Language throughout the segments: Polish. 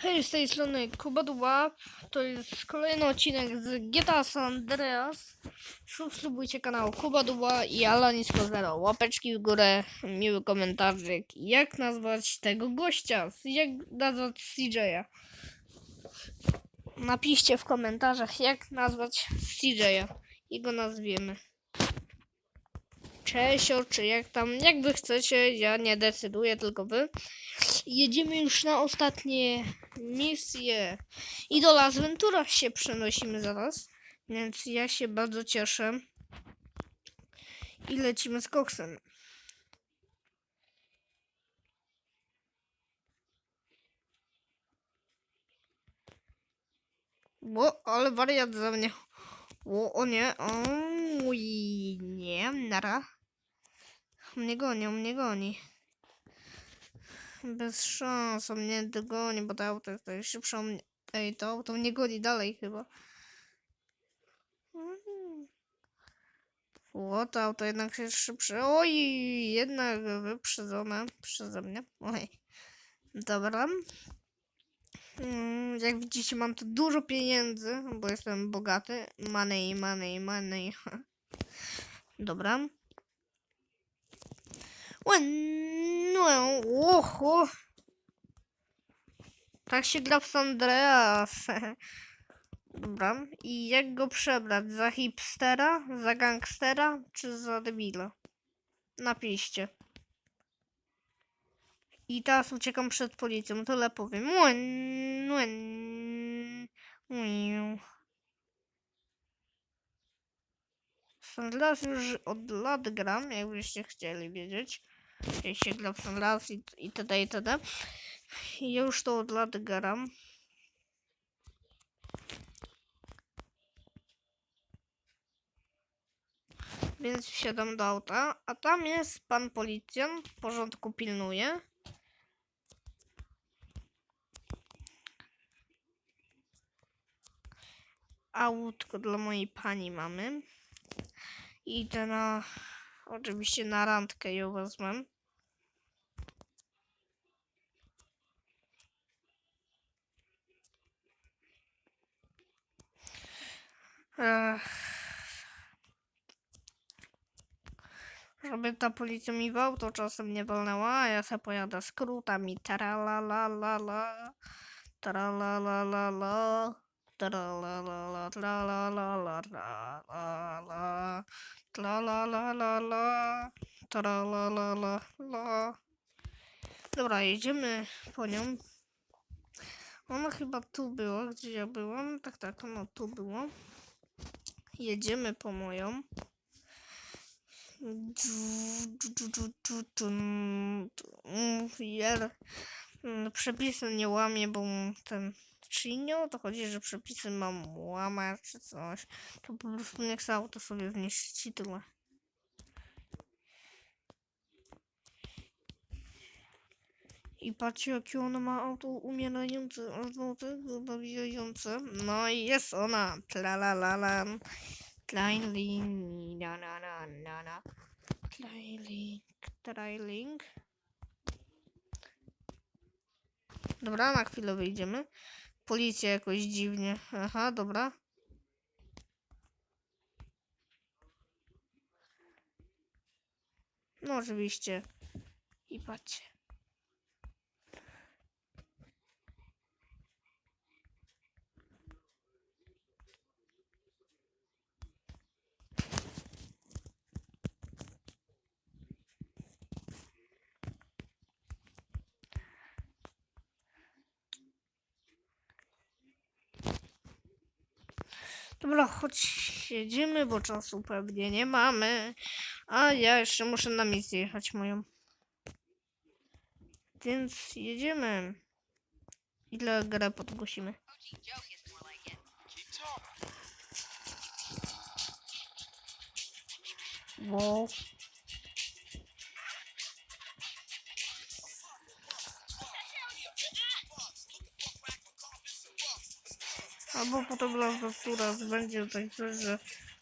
Hej, z tej strony Kuba. To jest kolejny odcinek z GTA San Andreas. Subskrybujcie kanał Kuba i Alanisko Zero. Łapeczki w górę, miły komentarzyk. Jak nazwać tego gościa? Jak nazwać CJ'a? Napiszcie w komentarzach, jak nazwać CJ'a. I go nazwiemy. Czesio, czy jak tam, jak wy chcecie, ja nie decyduję, tylko wy. Jedziemy już na ostatnie misje. I do Las Venturas się przenosimy zaraz. Więc ja się bardzo cieszę. I lecimy z koksem. Bo, ale wariat za mnie. O, o nie, o nie, nara. Mnie gonią, mnie goni. Bez szans, on mnie dogoni, bo to auto jest tutaj szybsze. Ej, to auto mnie goni dalej chyba. Mm. O, to auto jednak jest szybsze. Oj, jednak wyprzedzone przeze mnie. Oj. Dobra. Mm, Jak widzicie, mam tu dużo pieniędzy, bo jestem bogaty. Money, money, money. Dobra. No, oho. Tak się gra w San Andreas. Dobra. I jak go przebrać? Za hipstera? Za gangstera? Czy za debila? Napiszcie. I teraz uciekam przed policją. Tyle powiem. Młyn, młyn, młyn. San Andreas już od lat gram, jakbyście chcieli wiedzieć. Andreas i, i td. i td. I Ja już to od lat gram. Więc wsiadam do auta, a tam jest pan policjant, porządku pilnuje. Autko dla mojej pani mamy. I idę. Oczywiście na randkę ją wezmę. Ech. Żeby ta policja mi w auto czasem nie walnęła, a ja se pojadę skrótami. Taralalala, taralalala, taralalala, tralalala, tralala, tlalalala, taralalala. Dobra, jedziemy po nią. Ona chyba tu była, gdzie ja byłam. Tak, tak, ono tu było. Jedziemy po moją. Mm, Przepisy nie łamie, bo ten. O to chodzi, że przepisy mam łamać czy coś. To po prostu niech se auto sobie i tyle. I patrzcie, jakie ona ma auto umierające, żółte, zabijające. No i jest ona. Tlalalala. Trailing, na na na na na. Trailing, trailing. Dobra, na chwilę wyjdziemy. Policja jakoś dziwnie. Aha, dobra. No oczywiście. I patrzcie. Chodź siedzimy, bo czasu pewnie nie mamy. A ja jeszcze muszę na misję jechać moją. Więc jedziemy. Ile grę podgłosimy? Wow. Albo potem Lazura będzie tak że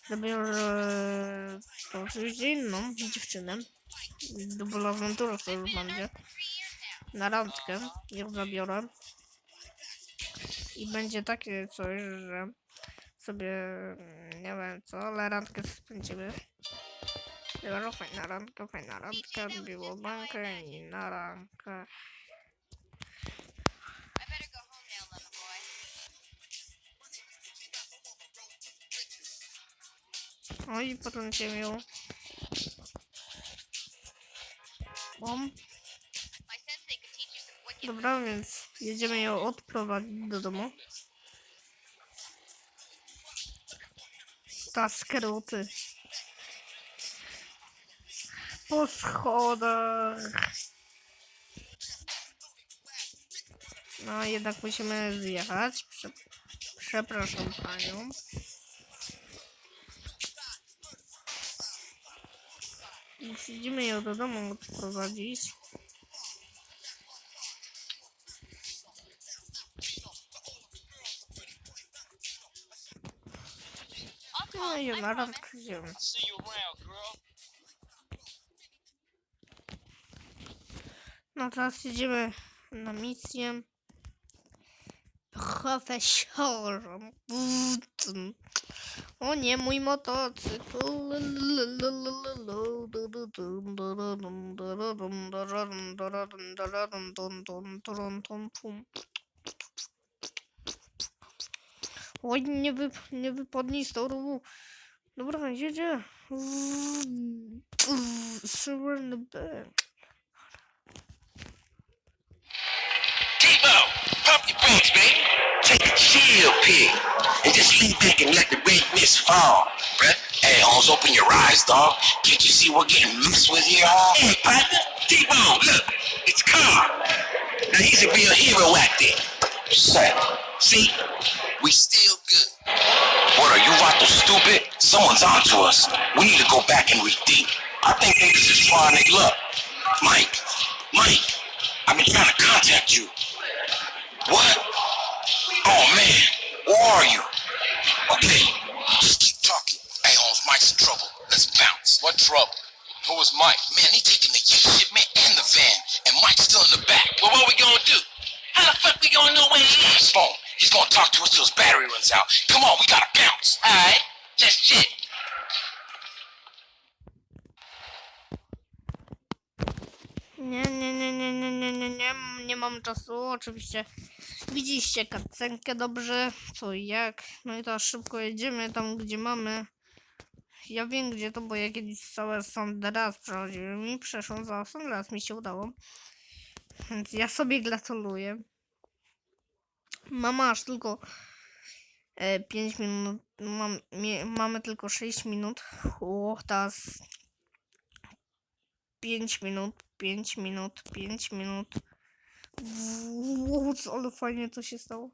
zabiorę to oczywiście inną dziewczynę. Do Lazura to już będzie. Na randkę ją zabiorę. I będzie takie coś, że sobie, nie wiem co, ale randkę spędzimy. Dobra, fajna randka, fajna randka, było bankę i na randkę. I potem ciemił. Bom. Dobra, więc jedziemy ją odprowadzić do domu. Ta skróty. Po schodach. No jednak musimy zjechać. Prze przepraszam panią. Musimy ją do domu odprowadzić. No i ona rozkryziemy. No teraz jedziemy na misję profesorą. O nie, mój motocykl. Oj, nie, wy, nie wypadnij z toru. Dobra, jedzie. Silver back. T-Bone, pump your brakes, baby. Take a chill pill. And just lean back and let the mist fall, bruh. Hey, Holmes, open your eyes, dog. Can't you see we're getting messed with here, Holmes? Hey, partner. T-Bone, look. It's Carl. Now, he's a real hero acting. Set. See? We still good. What, are you rotten stupid? Someone's onto us. We need to go back and rethink. I think niggas is trying their luck. Mike, Mike, I've been trying to contact you. What? Oh man, where are you? Okay, just keep talking. Hey Holmes, Mike's in trouble. Let's bounce. What trouble? Who was Mike? Man, they taking the shipment and the van, and Mike's still in the back. Well, what we gonna do? How the fuck we gonna know where he is? Phone. He's gonna talk to us till his battery runs out. Come on, we gotta bounce. Alright, let's jet. Nie, nie, nie, nie, nie, nie, nie, nie, nie mam czasu, oczywiście. Widzieliście kartcenkę dobrze, co i jak. No i teraz szybko jedziemy tam, gdzie mamy. Ja wiem, gdzie to, bo ja kiedyś całe Sandras przechodziłem i przeszłam za Sandras, mi się udało. Więc ja sobie gratuluję. Mama aż tylko 5 minut, mam, mie, mamy tylko 6 minut. O, teraz 5 minut, 5 minut, 5 minut. Co, ale fajnie to się stało.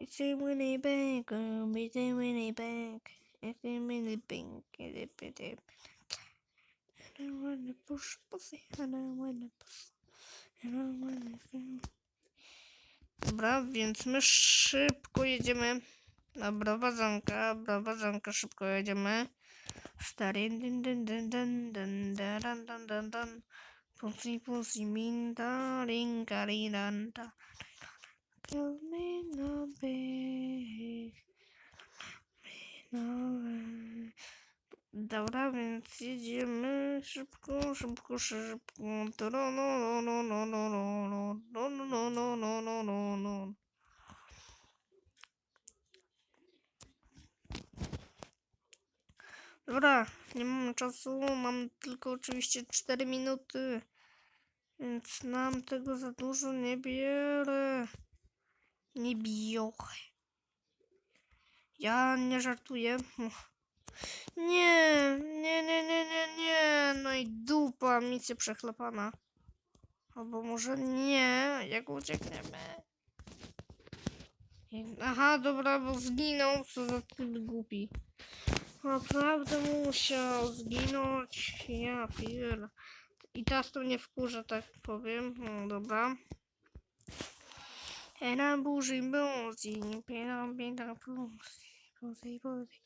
It's a winning bank, it's a winning bank. It's a winning bank. it's a winning bank. I don't wanna push pussy, I don't wanna push. I don't wanna go. Dobra, więc my szybko jedziemy. Dobra, wazanka, dobra, wazanka, szybko jedziemy. Stary, dyn, dyn, dyn, dyn, dyn, daran, dan, dan, dan. Pussy, pussy, min, da, ring, a, ri, dan, da. Kill me no big. No. Dobra, więc jedziemy szybko, szybko, szybko. Nie mam czasu, mam tylko oczywiście 4 minuty, więc nam tego za dużo nie bierę. Nie biorę. Ja nie żartuję. Nie, nie, nie, nie, nie, nie. No i dupa, misja przechlapana. Albo może nie, jak uciekniemy. Aha, dobra, bo zginął, co za typ głupi. Naprawdę musiał zginąć. Ja pier. I teraz to mnie wkurza, tak powiem. No, dobra. Era burzy buzi, piera piera buzi, buzi buzi.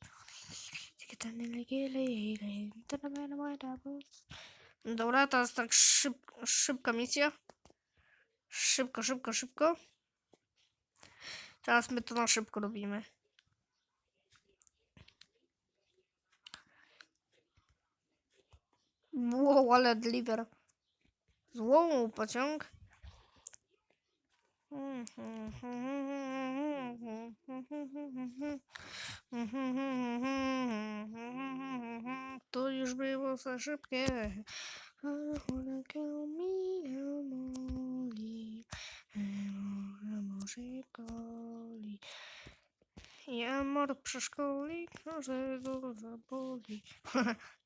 Dobra, teraz tak szyb, szybka misja. Szybko, szybko, szybko. Teraz my to na szybko robimy. Wow, ale deliver. Złą pociąg. To już było za szybkie. I wanna go me a Molly. Może goli. I amor przeszkoli, każdego zaboli.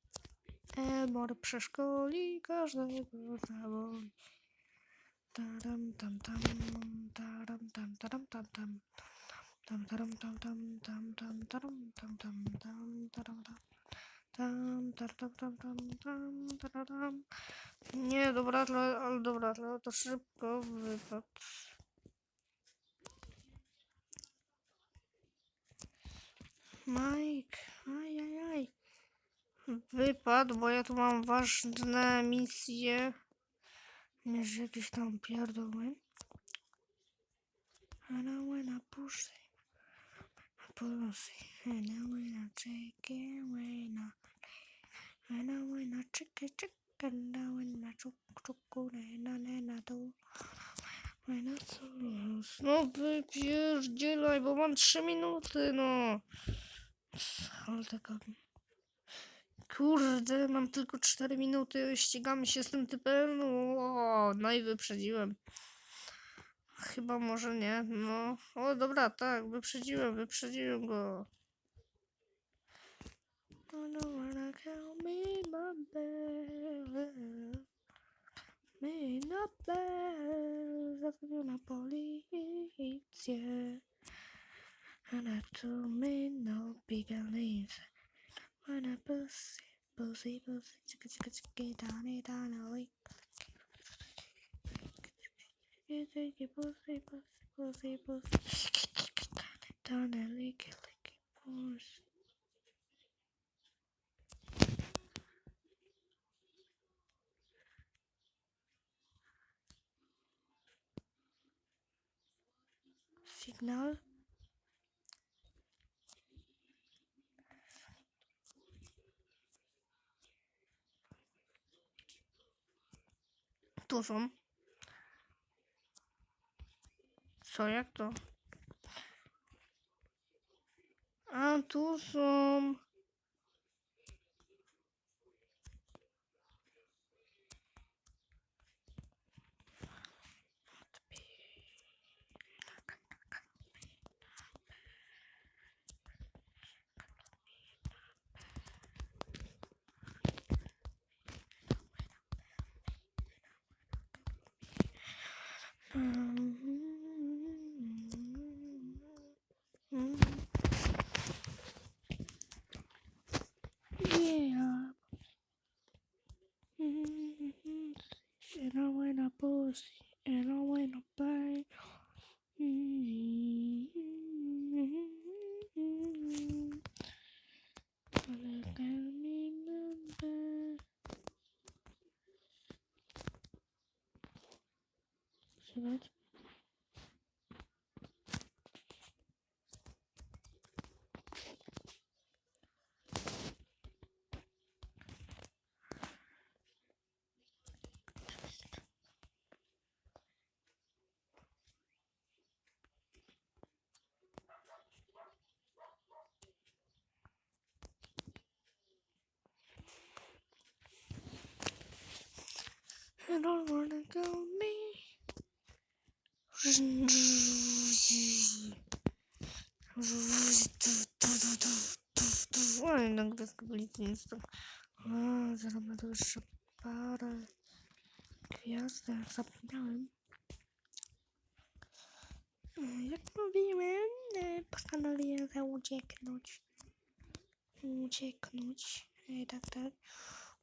Amor przeszkoli, każdego zaboli. Taram tam tam, taram tam taram tam tam. Tam taram tam tam tam tam taram tam tam tam taram tam. Tam tar tam tam tam tam tararam. Nie, dobra, ale, dobra, to szybko wypadł. Mike, ajajaj. Wypadł, bo ja tu mam ważne misje. Niż jakieś tam pierdoły. And I wanna push it. Pussy. And I wanna away now. And I wanna chicken chicken. I wanna chuk chuk. Na na na to. Wanna sauce. No wypierdzielaj, bo mam trzy minuty, no. Ale taka... Kurde, mam tylko 4 minuty, ścigamy się z tym typem, o, no i wyprzedziłem. Chyba może nie, no. O, dobra, tak, wyprzedziłem, wyprzedziłem go. My bell. Zadzwonił na policję. Ona tu me no bieganic. Wanna pussy, pussy, pussy, chicka chicka chicka, downy, downy, lick. Pussy, pussy, pussy, pussy, pussy. Downy, lick, lick, pussy. Signal. Tu są. Co, jak to? Mm-hmm. Mm-hmm. And I went a pussy, oh, and I went a bang. I don't wanna go me. O, zrobię to jeszcze parę gwiazdek, zapomniałem. Jak mówiłem, e, postanowiłem ucieknąć. Ucieknąć. E, Tak, tak.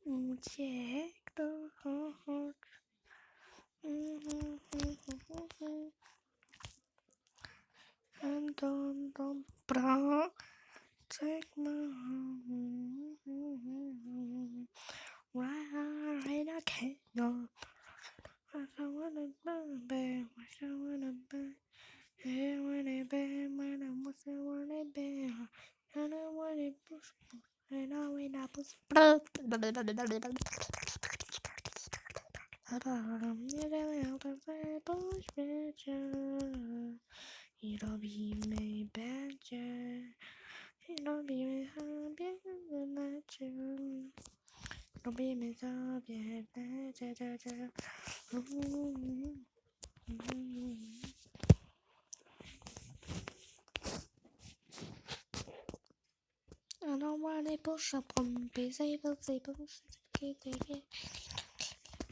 Ucieknąć. And don't, don't, bra, take my hand. Right, I can't go. I don't wanna be, babe. I don't wanna be. Hey, wanna be, man, I must wanna be. And I wanna push, and I wanna push. 사람 이름을 어떻게 보시죠 It'll be my badger It'll be my hobby and my dream It'll be my hobby and my dream I don't wanna push up on busy, busy, busy, busy, busy, busy.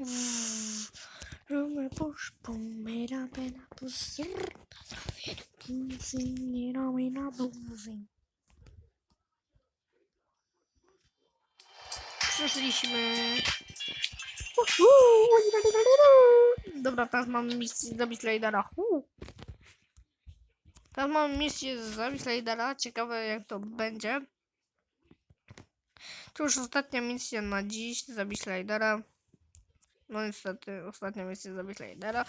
Rumble push, boom, mera, mera, push, boozing, mera, mera, boozing. Przeszliśmy. Dobra, teraz mam misję zabić Lejdara. Teraz mam misję zabić Lejdara. Ciekawe jak to będzie. To już ostatnia misja na dziś. Zabić Lejdara. No niestety, ostatnio musicie zabić lidera.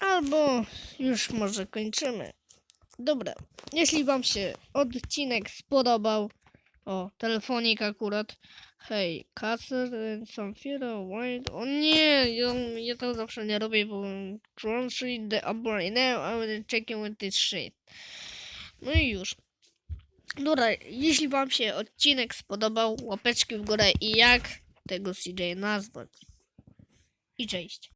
Albo już może kończymy. Dobra, jeśli wam się odcinek spodobał, o, telefonik akurat, hej, Castle and Samfira, Wild, o nie, ja, ja to zawsze nie robię, bo crunching the upper now, I will check in with this shit. No i już. Dobra, jeśli wam się odcinek spodobał, łapeczki w górę i jak tego CJ nazwać. I cześć.